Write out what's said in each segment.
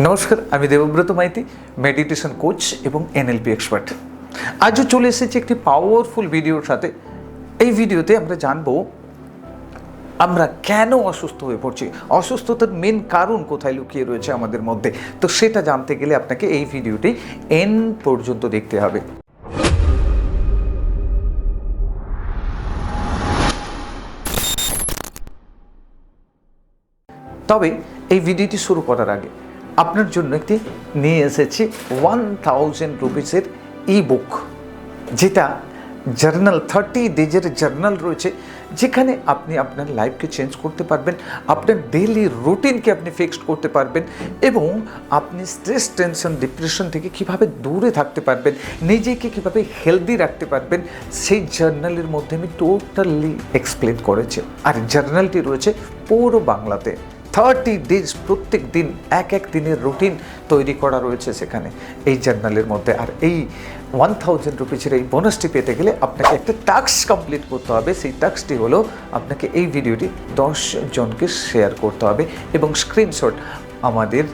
নমস্কার, আমি Debabrata Maiti meditation coach এবং এনএলপি এক্সপার্ট আজও চলে এসেছি একটি পাওয়ারফুল ভিডিওর সাথে। এই ভিডিওতে আমরা জানব, আমরা কেন অসুস্থ হয়ে পড়ছি? অসুস্থতার মেন কারণ কোথায় লুকিয়ে রয়েছে আমাদের মধ্যে? তো সেটা জানতে গেলে আপনাকে এই ভিডিওটি এন পর্যন্ত দেখতে হবে। তবে এই ভিডিওটি শুরু করার আগে আপনার জন্য একটি নিয়ে এসেছি ওয়ান থাউজেন্ড রুপিসের ই বুক যেটা জার্নাল থার্টি ডেজের জার্নাল রয়েছে, যেখানে আপনি আপনার লাইফকে চেঞ্জ করতে পারবেন, আপনার ডেইলি রুটিনকে আপনি ফিক্সড করতে পারবেন এবং আপনি স্ট্রেস টেনশন ডিপ্রেশন থেকে কীভাবে দূরে থাকতে পারবেন, নিজেকে কীভাবে হেলদি রাখতে পারবেন, সেই জার্নালের মধ্যে আমি টোটালি এক্সপ্লেন করেছি। আর জার্নালটি রয়েছে পুরো বাংলাতে। থার্টি ডেজ প্রত্যেক দিন এক এক দিনের রুটিন তৈরি করা রয়েছে সেখানে এই জার্নালের মধ্যে। আর এই ওয়ান থাউজেন্ড রুপিসের এই বোনাসটি পেতে গেলে আপনাকে একটা টাস্ক কমপ্লিট করতে হবে। সেই টাস্কটি হলো আপনাকে এই ভিডিওটি দশ জনকে শেয়ার করতে হবে এবং স্ক্রিনশট আমাদের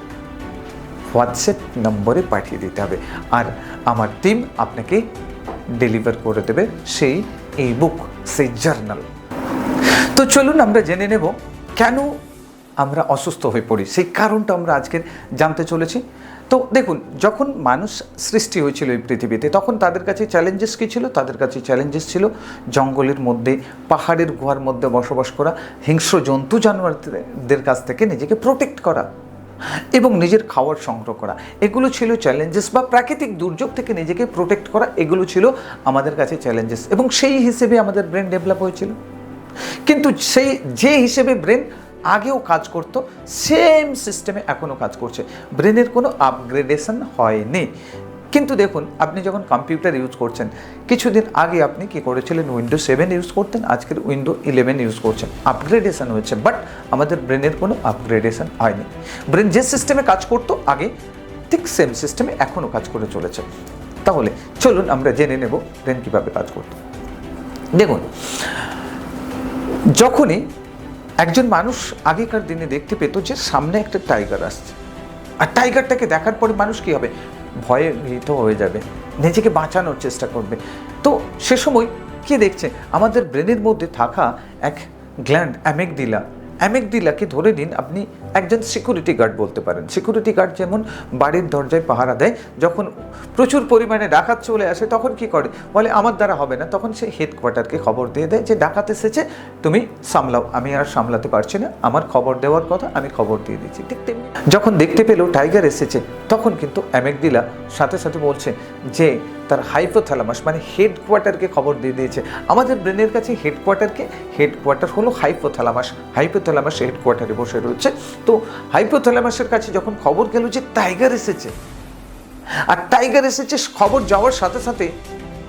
হোয়াটসঅ্যাপ নম্বরে পাঠিয়ে দিতে হবে। আর আমার টিম আপনাকে ডেলিভার করে দেবে সেই এই বুক সেই জার্নাল তো চলুন আমরা জেনে নেব কেন আমরা অসুস্থ হয়ে পড়ি। সেই কারণটা আমরা আজকে জানতে চলেছি। তো দেখুন, যখন মানুষ সৃষ্টি হয়েছিল এই পৃথিবীতে, তখন তাদের কাছে চ্যালেঞ্জেস কী ছিল? তাদের কাছে চ্যালেঞ্জেস ছিল জঙ্গলের মধ্যে, পাহাড়ের গুহার মধ্যে বসবাস করা, হিংস্র জন্তু জানোয়ারদের কাছ থেকে নিজেকে প্রোটেক্ট করা এবং নিজের খাওয়ার সংগ্রহ করা। এগুলো ছিল চ্যালেঞ্জেস বা প্রাকৃতিক দুর্যোগ থেকে নিজেকে প্রোটেক্ট করা। এগুলো ছিল আমাদের কাছে চ্যালেঞ্জেস এবং সেই হিসেবে আমাদের ব্রেন ডেভেলপ হয়েছিল। কিন্তু সেই, যে হিসেবে ব্রেন আগেও কাজ করতো সেম সিস্টেমে এখনও কাজ করছে। ব্রেনের কোনো আপগ্রেডেশন হয়নি। কিন্তু দেখুন, আপনি যখন কম্পিউটার ইউজ করছেন, কিছুদিন আগে আপনি কি করেছিলেন? উইন্ডো সেভেন ইউজ করতেন, আজকের উইন্ডো ইলেভেন ইউজ করছেন। আপগ্রেডেশন হয়েছে বাট আমাদের ব্রেনের কোনো আপগ্রেডেশন হয়নি। ব্রেন যে সিস্টেমে কাজ করতো, আগে ঠিক সেম সিস্টেমে এখনও কাজ করে চলেছে। তাহলে চলুন আমরা জেনে নেব ব্রেন কীভাবে কাজ করতো। দেখুন, যখনই একজন মানুষ আগেকার দিনে দেখতে পেত যে সামনে একটা টাইগার আসছে। আর টাইগারটাকে দেখার পরে মানুষ কী হবে? ভয়ে ভীত হয়ে যাবে। নিজেকে বাঁচানোর চেষ্টা করবে। তো সে সময় কে দেখছে? আমাদের ব্রেনের মধ্যে থাকা এক গ্ল্যান্ড অ্যামেকদিলা অ্যামেকদিলাকে ধরে নিন, আপনি একজন সিকিউরিটি গার্ড বলতে পারেন। সিকিউরিটি গার্ড যেমন বাড়ির দরজায় পাহারা দেয়, যখন প্রচুর পরিমাণে ডাকাত চলে আসে, তখন কি করে? বলে, আমার দ্বারা হবে না। তখন সে হেডকোয়ার্টারকে খবর দিয়ে দেয় যে, ডাকাত এসেছে, তুমি সামলাও। আমি আর সামলাতে পারছি না। আমার খবর দেওয়ার কথা আমি খবর দিয়ে দিচ্ছি। ঠিক তেমনি যখন দেখতে পেল টাইগার এসেছে, তখন কিন্তু অ্যামেকদিলা সাথে সাথে বলছে যে তার হাইপোথ্যালামাস মানে হেডকোয়ার্টারকে খবর দিয়ে দিয়েছে। আমাদের ব্রেনের কাছে হেডকোয়ার্টারকে হেডকোয়ার্টার হলো হাইপোথ্যালামাস হাইপোথ্যালামাস হেডকোয়ার্টারে বসে রয়েছে। তো হাইপোথ্যালামাসের কাছে যখন খবর গেল যে টাইগার এসেছে, আর টাইগার এসেছে খবর যাওয়ার সাথে সাথে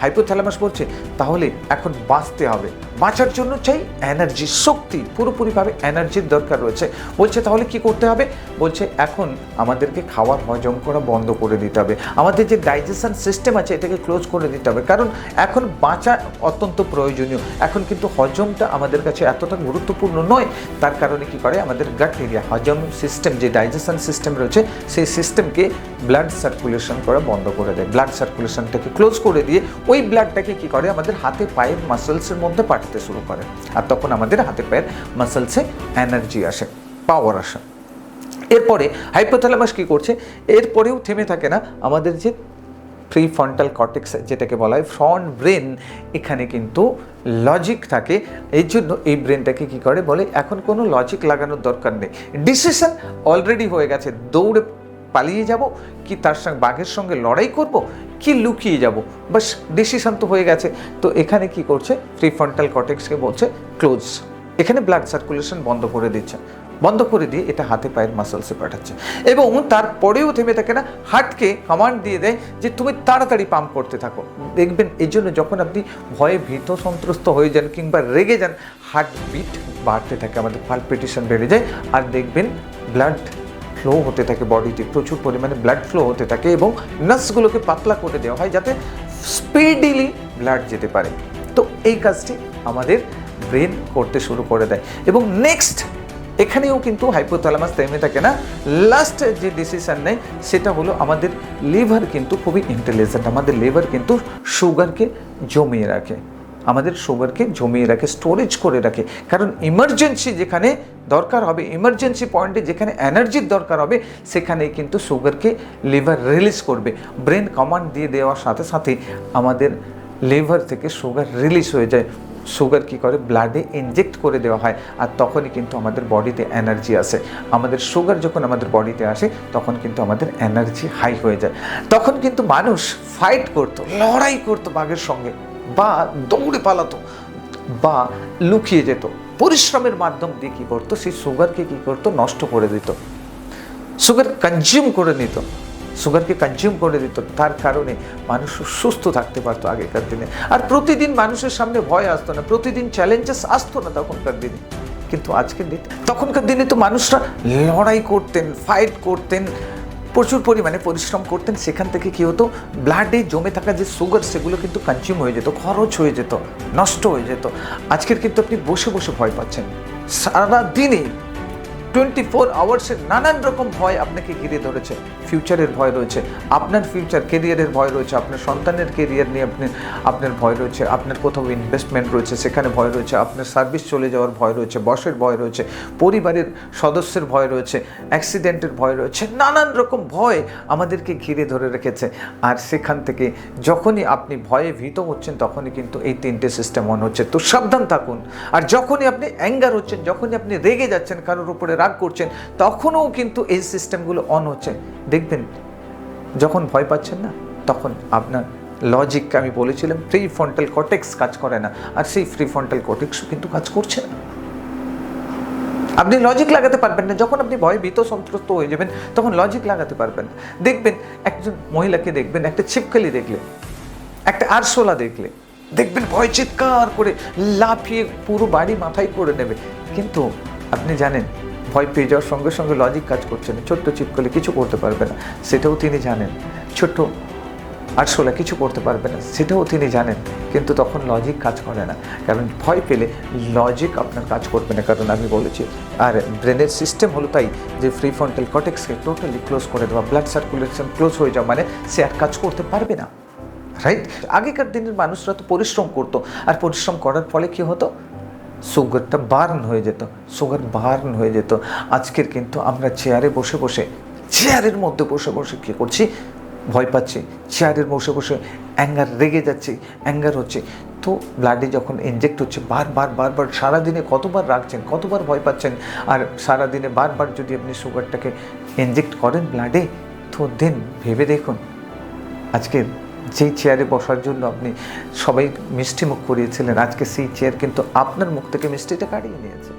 হাইপোথ্যালামাস বলছে, তাহলে এখন বাঁচতে হবে। বাঁচার জন্য চাই এনার্জি শক্তি, পুরোপুরিভাবে এনার্জির দরকার রয়েছে। বলছে, তাহলে কি করতে হবে? বলছে, এখন আমাদেরকে খাওয়ার হজম করা বন্ধ করে দিতে হবে। আমাদের যে ডাইজেশন সিস্টেম আছে, এটাকে ক্লোজ করে দিতে হবে। কারণ এখন বাঁচা অত্যন্ত প্রয়োজনীয়। এখন কিন্তু হজমটা আমাদের কাছে এতটা গুরুত্বপূর্ণ নয়। তার কারণে কি করে? আমাদের গাট এরিয়া হজম সিস্টেম যে ডাইজেশন সিস্টেম রয়েছে, সেই সিস্টেমকে ব্লাড সার্কুলেশন করা বন্ধ করে দেয়। ব্লাড সার্কুলেশনটাকে ক্লোজ করে দিয়ে ওই ব্লাডটাকে কি করে? আমাদের হাতে পায়ের মাসেলসের মধ্যে পাঠাতে শুরু করে। আর তখন আমাদের হাতে পায়ের মাসেলসে এনার্জি আসে পাওয়ার আসে। এরপরে হাইপোথ্যালামাস কি করছে? এরপরেও থেমে থাকে না। আমাদের যে প্রি ফ্রন্টাল কর্টেক্স যেটাকে বলা হয় ফ্রন্ট ব্রেন এখানে কিন্তু লজিক থাকে। এই জন্য এই ব্রেনটাকে কি করে? বলে এখন কোনো লজিক লাগানোর দরকার নেই। ডিসিশন অলরেডি হয়ে গেছে। দৌড়ে পালিয়ে যাব, কি তার সঙ্গে বাঘের সঙ্গে লড়াই করব? কি লুকিয়ে যাব? বাস ডিসিশন তো হয়ে গেছে। তো এখানে কি করছে? প্রিফ্রন্টাল কটেক্সকে বলছে ক্লোজ এখানে ব্লাড সার্কুলেশন বন্ধ করে দিচ্ছে। বন্ধ করে দিয়ে এটা হাতে পায়ের মাসেলসে পাঠাচ্ছে। এবং তারপরেও থেমে থাকে না হার্টকে কমান্ড দিয়ে দেয় যে তুমি তাড়াতাড়ি পাম্প করতে থাকো। দেখবেন এই জন্য যখন আপনি ভয়ে ভীত সন্ত্রস্ত হয়ে যান কিংবা রেগে যান হার্ট বিট বাড়তে থাকে, আমাদের পালপিটেশন বেড়ে যায়। আর দেখবেন ব্লাড ফ্লো হতে থাকে বডিতে প্রচুর পরিমাণে ব্লাড ফ্লো হতে থাকে এবং নার্সগুলোকে পাতলা করে দেওয়া হয় যাতে স্পিডিলি ব্লাড যেতে পারে। তো এই কাজটি আমাদের ব্রেন করতে শুরু করে দেয়। এবং নেক্সট এখানেও কিন্তু হাইপোথ্যালামাস থেমে থাকে না। লাস্ট যে ডিসিশন নেয়, সেটা হলো আমাদের লিভার কিন্তু খুবই ইন্টেলিজেন্ট আমাদের লিভার কিন্তু সুগারকে জমিয়ে রাখে। আমাদের সুগারকে জমিয়ে রাখে স্টোরেজ করে রাখে। কারণ ইমার্জেন্সি যেখানে দরকার হবে ইমার্জেন্সি পয়েন্টে যেখানে এনার্জির দরকার হবে, সেখানে কিন্তু সুগারকে লিভার রিলিজ করবে। ব্রেন কমান্ড দিয়ে দেওয়ার সাথে সাথে আমাদের লিভার থেকে সুগার রিলিজ হয়ে যায়। সুগার কি করে? ব্লাডে ইনজেক্ট করে দেওয়া হয় আর তখনই কিন্তু আমাদের বডিতে এনার্জি আসে। আমাদের সুগার যখন আমাদের বডিতে আসে, তখন কিন্তু আমাদের এনার্জি হাই হয়ে যায়। তখন কিন্তু মানুষ ফাইট করতো, লড়াই করতো বাঘের সঙ্গে। বা দৌড়ে পালাতো, বা লুকিয়ে যেত। পরিশ্রমের মাধ্যম দিয়ে কী করতো? সেই সুগারকে কী করতো? নষ্ট করে দিত। সুগার কনজিউম করে নিত। সুগারকে কনজিউম করে দিত। তার কারণে মানুষ সুস্থ থাকতে পারতো আগেকার দিনে। আর প্রতিদিন মানুষের সামনে ভয় আসতো না। প্রতিদিন চ্যালেঞ্জেস আসতো না তখনকার দিনে। কিন্তু আজকের দিনে তখনকার দিনে তো মানুষরা লড়াই করতেন ফাইট করতেন। প্রচুর পরিমাণে পরিশ্রম করতেন, সেখান থেকে কী হতো? ব্লাডে জমে থাকা যে সুগার সেগুলো কিন্তু কনজিউম হয়ে যেত, খরচ হয়ে যেত, নষ্ট হয়ে যেত। আজকের কিন্তু আপনি বসে বসে ভয় পাচ্ছেন। সারা দিনে টোয়েন্টি ফোর আওয়ার্সের নানান রকম ভয় আপনাকে ঘিরে ধরেছে। ফিউচারের ভয় রয়েছে। আপনার ফিউচার, কেরিয়ারের ভয় রয়েছে। আপনার সন্তানের কেরিয়ার নিয়ে আপনি, আপনার ভয় রয়েছে। আপনার কোথাও ইনভেস্টমেন্ট রয়েছে, সেখানে ভয় রয়েছে। আপনার সার্ভিস চলে যাওয়ার ভয় রয়েছে। বসের ভয় রয়েছে। পরিবারের সদস্যের ভয় রয়েছে। অ্যাক্সিডেন্টের ভয় রয়েছে। নানান রকম ভয় আমাদেরকে ঘিরে ধরে রেখেছে। আর সেখান থেকে যখনই আপনি ভয়ে ভীত হচ্ছেন, তখনই কিন্তু এই তিনটে সিস্টেম অন হচ্ছে। তো সাবধান থাকুন। আর যখনই আপনি অ্যাঙ্গার হচ্ছেন, যখনই আপনি রেগে যাচ্ছেন, কারোর উপরে রাগ করছেন, তখনও কিন্তু এই সিস্টেমগুলো অন হচ্ছে। দেখবেন, যখন ভয় পাচ্ছেন না, তখন আপনার লজিক আমি বলেছিলাম ফ্রি ফ্রন্টাল কটেক্স কাজ করে না। আর সেই ফ্রি ফ্রন্টাল কটেক্সও কিন্তু কাজ করছে না। আপনি লজিক লাগাতে পারবেন না। যখন আপনি ভয় ভীত সন্ত্রস্ত হয়ে যাবেন, তখন লজিক লাগাতে পারবেন না। দেখবেন, একজন মহিলাকে দেখবেন, একটা ছিপকালি দেখলে, একটা আরশোলা দেখলে, দেখবেন ভয় চিৎকার করে লাফিয়ে পুরো বাড়ি মাথায় করে নেবে। কিন্তু আপনি জানেন ভয় পেয়ে যাওয়ার সঙ্গে সঙ্গে লজিক কাজ করছে না। ছোট্ট চিপকলে কিছু করতে পারবে না। সেটাও তিনি জানেন। ছোট্ট আরশোলা কিছু করতে পারবে না। সেটাও তিনি জানেন। কিন্তু তখন লজিক কাজ করে না। কারণ ভয় পেলে লজিক আপনার কাজ করবে না। কারণ আমি বলেছি, আর ব্রেনের সিস্টেম হলো তাই যে ফ্রি ফ্রন্টাল কটেক্সকে টোটালি ক্লোজ করে দেওয়া ব্লাড সার্কুলেশন ক্লোজ হয়ে যাওয়া মানে সে আর কাজ করতে পারবে না। রাইট আগেকার দিনের মানুষরা তো পরিশ্রম করতো। আর পরিশ্রম করার ফলে কি হতো? সুগারটা বার্ন হয়ে যেত, সুগার বার্ন হয়ে যেত। আজকের কিন্তু আমরা চেয়ারে বসে বসে, চেয়ারের মধ্যে বসে বসে কী করছি? ভয় পাচ্ছি। চেয়ারের বসে বসে অ্যাঙ্গার রেগে যাচ্ছে, অ্যাঙ্গার হচ্ছে। তো ব্লাডে যখন ইনজেক্ট হচ্ছে বারবার বারবার সারাদিনে কতবার রাখছেন, কতবার ভয় পাচ্ছেন? আর সারাদিনে বারবার যদি আপনি সুগারটাকে ইনজেক্ট করেন ব্লাডে তো দেন ভেবে দেখুন আজকে যেই চেয়ারে বসার জন্য আপনি সবাই মিষ্টি মুখ করিয়েছিলেন, আজকে সেই চেয়ার কিন্তু আপনার মুখ থেকে মিষ্টিটা কাটিয়ে নিয়েছে।